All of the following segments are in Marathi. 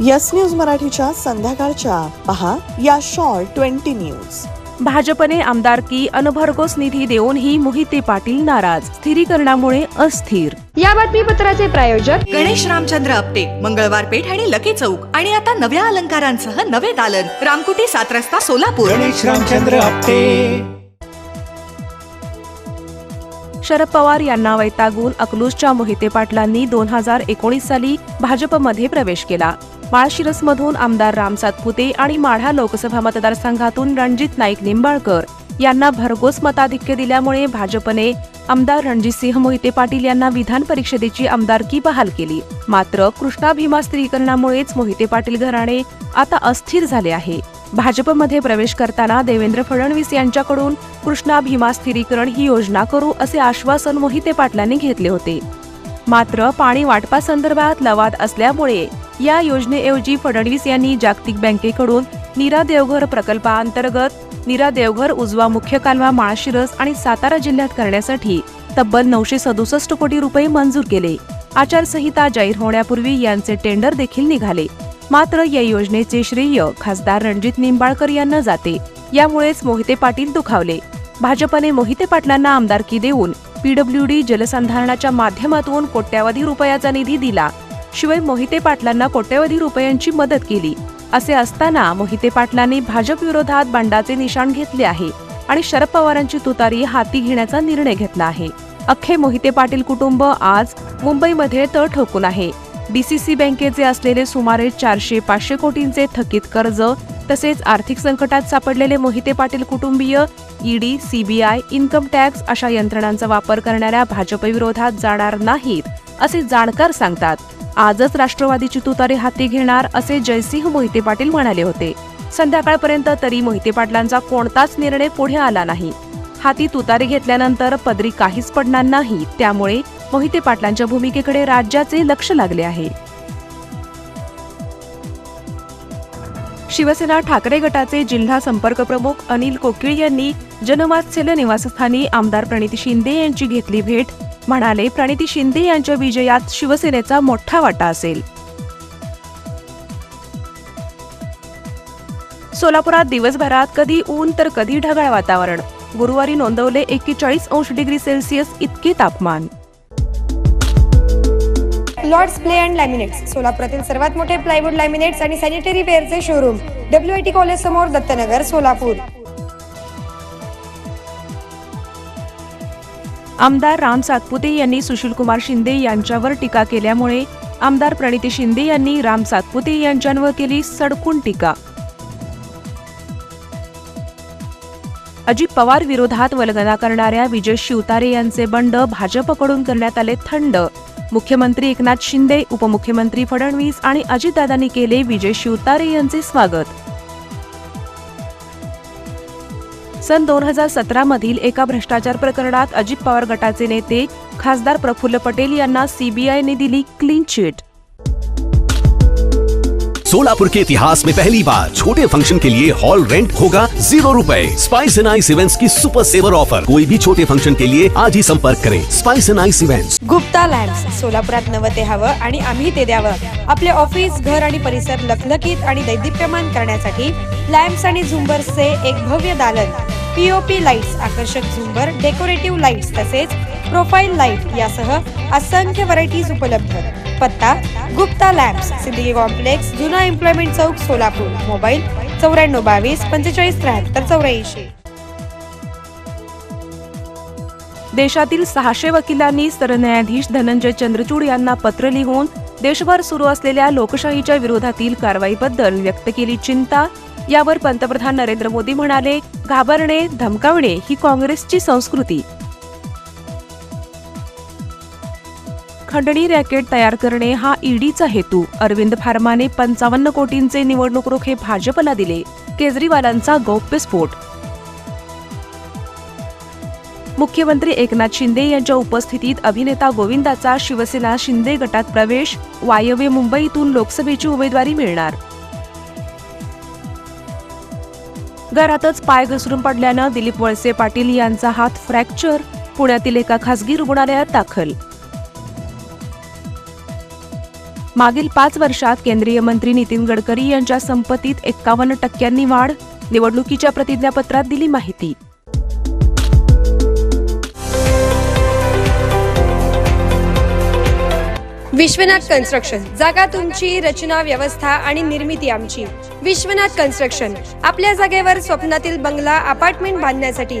यस न्यूज मराठीच्या संध्याकाळच्या. पहा या शॉर्ट ट्वेंटी न्यूज. भाजपने आमदारकी अनभरघोस निधी देऊनही मोहिते पाटील नाराज. स्थिरीकरणामुळे अस्थिर. या बातमीपत्राचे प्रायोजक गणेश रामचंद्र आपटे मंगळवार पेठ आणि लकी चौक. आणि आता नव्या अलंकारांसह नवे दालन. रामकुटी सात रस्ता सोलापूर. गणेश रामचंद्र आपटे. शरद पवार यांना वैतागून अकलूजच्या मोहिते पाटलांनी दोन हजार एकोणीस साली भाजपमध्ये प्रवेश केला. माळशिरसमधून आमदार राम सातपुते आणि माढा लोकसभा मतदारसंघातून रणजित नाईक निंबाळकर यांना भरघोस मताधिक्य दिल्यामुळे भाजपने आमदार रणजितसिंह मोहिते पाटील यांना विधान परिषदेची आमदारकी बहाल केली. मात्र कृष्णा भीमा स्त्रीकरणामुळेच मोहिते पाटील घराणे आता अस्थिर झाले आहे. भाजपमध्ये प्रवेश करताना देवेंद्र फडणवीस यांच्याकडून कृष्णा भीमा स्थिरीकरण ही योजना करू असे आश्वासन मोहिते पाटलांनी घेतले होते. मात्र पाणी वाटपासंदर्भात लवाद असल्यामुळे या योजनेऐवजी फडणवीस यांनी जागतिक बँकेकडून नीरा देवघर प्रकल्पाअंतर्गत नीरा देवघर उजवा मुख्य कालवा माळशिरस आणि सातारा जिल्ह्यात करण्यासाठी तब्बल नऊशे सदुसष्ट कोटी रुपये मंजूर केले. आचारसंहिता जाहीर होण्यापूर्वी यांचे टेंडर देखील निघाले. मात्र या योजनेचे श्रेय खासदार रणजित निंबाळकर यांना जाते. यामुळेच मोहिते पाटील दुखावले. भाजपने मोहिते पाटलांना आमदारकी देऊन पीडब्ल्यूडी जलसंधारणाच्या माध्यमातून कोट्यावधी रुपयाचा निधी दिला. शिवाय मोहिते पाटलांना कोट्यवधी रुपयांची मदत केली. असे असताना मोहिते पाटलांनी भाजप विरोधात बंडाचे निशाण घेतले आहे आणि शरद पवारांची तुतारी हाती घेण्याचा निर्णय घेतला आहे. अख्खे मोहिते पाटील कुटुंब आज मुंबईमध्ये तळ ठोकून आहे बीसीसी बँकेचे असलेले सुमारे चारशे पाचशे कोटींचे थकीत कर्ज तसेच आर्थिक संकटात सापडलेले मोहिते पाटील कुटुंबीय ईडी सीबीआय इन्कम टॅक्स अशा यंत्रणांचा वापर करणाऱ्या भाजप विरोधात जाणार नाहीत असे जाणकार सांगतात. आजच राष्ट्रवादीची तुतारी हाती घेणार असे जयसिंह मोहिते पाटील म्हणाले होते. संध्याकाळपर्यंत तरी मोहिते पाटलांचा कोणताच निर्णय पुढे आला नाही. हाती तुतारी घेतल्यानंतर पदरी काहीच पडणार नाही त्यामुळे मोहिते पाटलांच्या भूमिकेकडे राज्याचे लक्ष लागले आहे. शिवसेना ठाकरे गटाचे जिल्हा संपर्क प्रमुख अनिल कोकिळ यांनी जनवात्सल्य निवासस्थानी आमदार प्रणिती शिंदे यांची घेतली भेट म्हणाले प्रणिती शिंदे यांच्या विजयात शिवसेनेचा मोठा वाटा असेल. सोलापुरात दिवसभरात कधी ऊन तर कधी ढगाळ वातावरण. गुरुवारी नोंदवले एक्केचाळीस अंश डिग्री सेल्सिअस इतके तापमान. लॉर्ड्स प्ले अँड लॅमिनेट्स सोलापुरातील सर्वात मोठे प्लायवूड लॅमिनेट्स आणि sanitary वेअरचे showroom W I T college समोर दत्तनगर सोलापूर. आमदार राम सातपुते यांनी सुशीलकुमार शिंदे यांच्यावर टीका केल्यामुळे आमदार प्रणिती शिंदे यांनी राम सातपुते यांच्यावर केली सडकून टीका. अजित पवार विरोधात वल्गना करणाऱ्या विजय शिवतारे यांचे बंड भाजपकडून करण्यात आले थंड. मुख्यमंत्री एकनाथ शिंदे उपमुख्यमंत्री फडणवीस आणि अजितदादांनी केले विजय शिवतारे यांचे स्वागत. सन दोन हजार सतरा मधील एका भ्रष्टाचार प्रकरणात अजित पवार गटाचे नेते खासदार प्रफुल्ल पटेल यांना सीबीआयने दिली क्लीन चिट सोलापुर के इतिहास में पहली बार छोटे फंक्शन के लिए हॉल रेंट होगा जीरो रुपए। स्पाइस एंड आइस इवेंट्स की सुपर सेवर ऑफर कोई भी छोटे फंक्शन के लिए आज ही संपर्क करें। Spice and ice events Gupta lamps सोलापुरात नवं ते हवं आणि आम्ही ते द्यावं. आपले ऑफिस घर आणि परिसर लखलखीत आणि दैदिप्यमान करण्यासाठी लॅम्प्स आणि झुंबर्सचे एक भव्य दालन. पीओपी लाईट्स आकर्षक झुंबर डेकोरेटिव्ह लाईट्स तसेच प्रोफाईल लाइट यासह असंख्य व्हरायटीज उपलब्ध. पत्ता गुप्ता लॅम्प्स सिद्दीकी कॉम्प्लेक्स जुना एम्प्लॉयमेंट चौक सोलापूर. मोबाईल चौऱ्याण्णव बावीस पंचेचाळीस त्र्याहत्तर चौऱ्याऐंशी. देशातील सहाशे वकिलांनी सरन्यायाधीश धनंजय चंद्रचूड यांना पत्र लिहून देशभर सुरू असलेल्या लोकशाहीच्या विरोधातील कारवाईबद्दल व्यक्त केली चिंता यावर पंतप्रधान नरेंद्र मोदी म्हणाले घाबरणे धमकावणे ही काँग्रेसची संस्कृती. खंडणी रॅकेट तयार करणे हा ईडीचा हेतू. अरविंद फार्माने पंचावन्न कोटींचे निवडणूक रोखे भाजपला दिले. केजरीवालांचा गौप्यस्फोट मुख्यमंत्री एकनाथ शिंदे यांच्या उपस्थितीत अभिनेता गोविंदाचा शिवसेना शिंदे गटात प्रवेश. वायव्य मुंबईतून लोकसभेची उमेदवारी मिळणार. घरातच पाय घसरून पडल्यानं दिलीप वळसे पाटील यांचा हात फ्रॅक्चर पुण्यातील एका खासगी रुग्णालयात दाखल. मागील पाच वर्षात केंद्रीय मंत्री नितीन गडकरी यांच्या संपत्तीत एक्कावन्न टक्क्यांनी वाढ निवडणुकीच्या प्रतिज्ञापत्रात दिली माहिती. विश्वनाथ कन्स्ट्रक्शन. जागा तुमची रचना व्यवस्था आणि निर्मिती आमची. विश्वनाथ कन्स्ट्रक्शन. आपल्या जागेवर स्वप्नातील बंगला अपार्टमेंट बांधण्यासाठी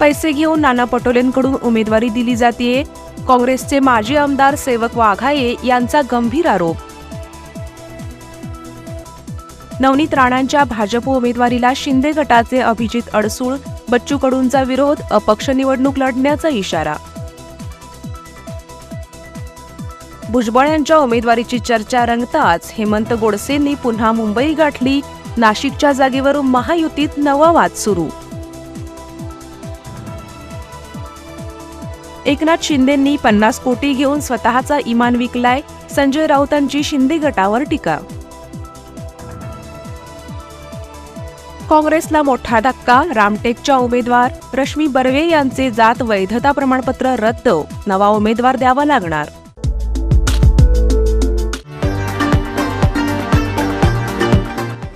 पैसे घेऊन नाना पटोलेंकडून उमेदवारी दिली जाते काँग्रेसचे माजी आमदार सेवक वाघाये यांचा गंभीर आरोप. नवनीत राणांच्या भाजप उमेदवारीला शिंदे गटाचे अभिजित अडसूळ बच्चू कडूंचा विरोध अपक्ष निवडणूक लढण्याचा इशारा. भुजबळ यांच्या उमेदवारीची चर्चा रंगताच हेमंत गोडसेंनी पुन्हा मुंबई गाठली. नाशिकच्या जागेवरून महायुतीत नवा वाद सुरू. एकनाथ शिंदेंनी पन्नास कोटी घेऊन स्वतःचा इमान विकलाय संजय राऊतांची शिंदे गटावर टीका. काँग्रेसला मोठा धक्का रामटेकच्या उमेदवार रश्मी बर्वे यांचे जात वैधता प्रमाणपत्र रद्द नवा उमेदवार द्यावा लागणार.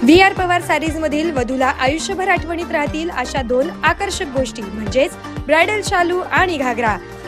व्ही आर पवार सॅरीज मधील वधूला आयुष्यभर आठवणीत राहतील अशा दोन आकर्षक गोष्टी म्हणजेच ब्रायडल शालू आणि घागरा.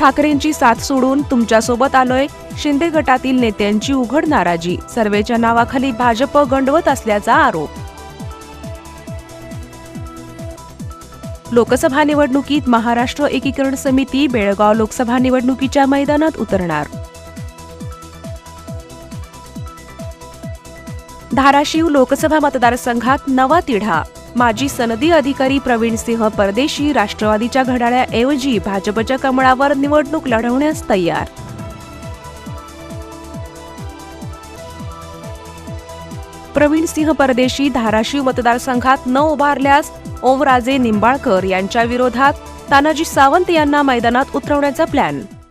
ठाकरेंची साथ सोडून तुमच्यासोबत आलोय. शिंदे गटातील नेत्यांची उघड नाराजी. सर्वेच्या नावाखाली भाजप गंडवत असल्याचा आरोप. लोकसभा निवडणुकीत महाराष्ट्र एकीकरण समिती बेळगाव लोकसभा निवडणुकीच्या मैदानात उतरणार. धाराशिव लोकसभा मतदारसंघात नवा तिढा. माजी सनदी अधिकारी प्रवीण सिंह परदेशी राष्ट्रवादीच्या घड्याळ्याऐवजी भाजपच्या कमळावर निवडणूक लढवण्यास तयार. प्रवीण सिंह परदेशी धाराशिव मतदारसंघात न उभारल्यास ओमराजे निंबाळकर यांच्या विरोधात तानाजी सावंत यांना मैदानात उतरवण्याचा प्लॅन